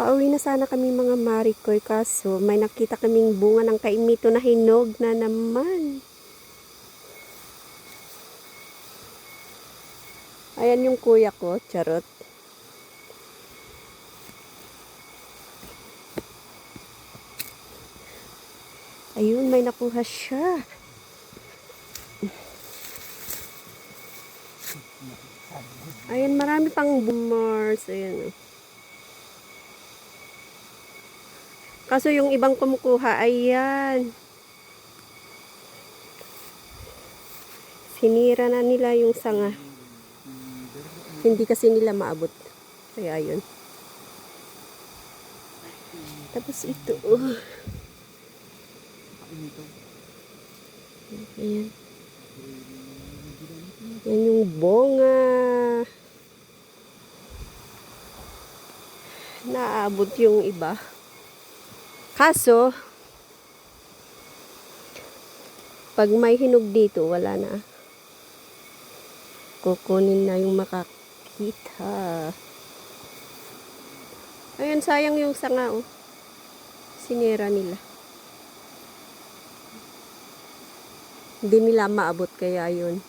Pauwi na sana kami mga Marikoy kaso may nakita kaming bunga ng kaimito na hinog na naman. Ayan yung kuya ko, charot. Ayun, may nakuha siya. Ayan, marami pang boomers. Ayan. oh. Kaso yung ibang kumukuha, ayan. Sinira na nila yung sanga. Hindi kasi nila maabot. Kaya yun. Tapos ito, oh. Ayan. Yan yung bonga. Naaabot yung iba. Kaso, pag may hinog dito, wala na. Kukunin na yung makakita. Ayun, sayang yung sanga, oh. Sinira nila. Hindi nila maabot, kaya yun.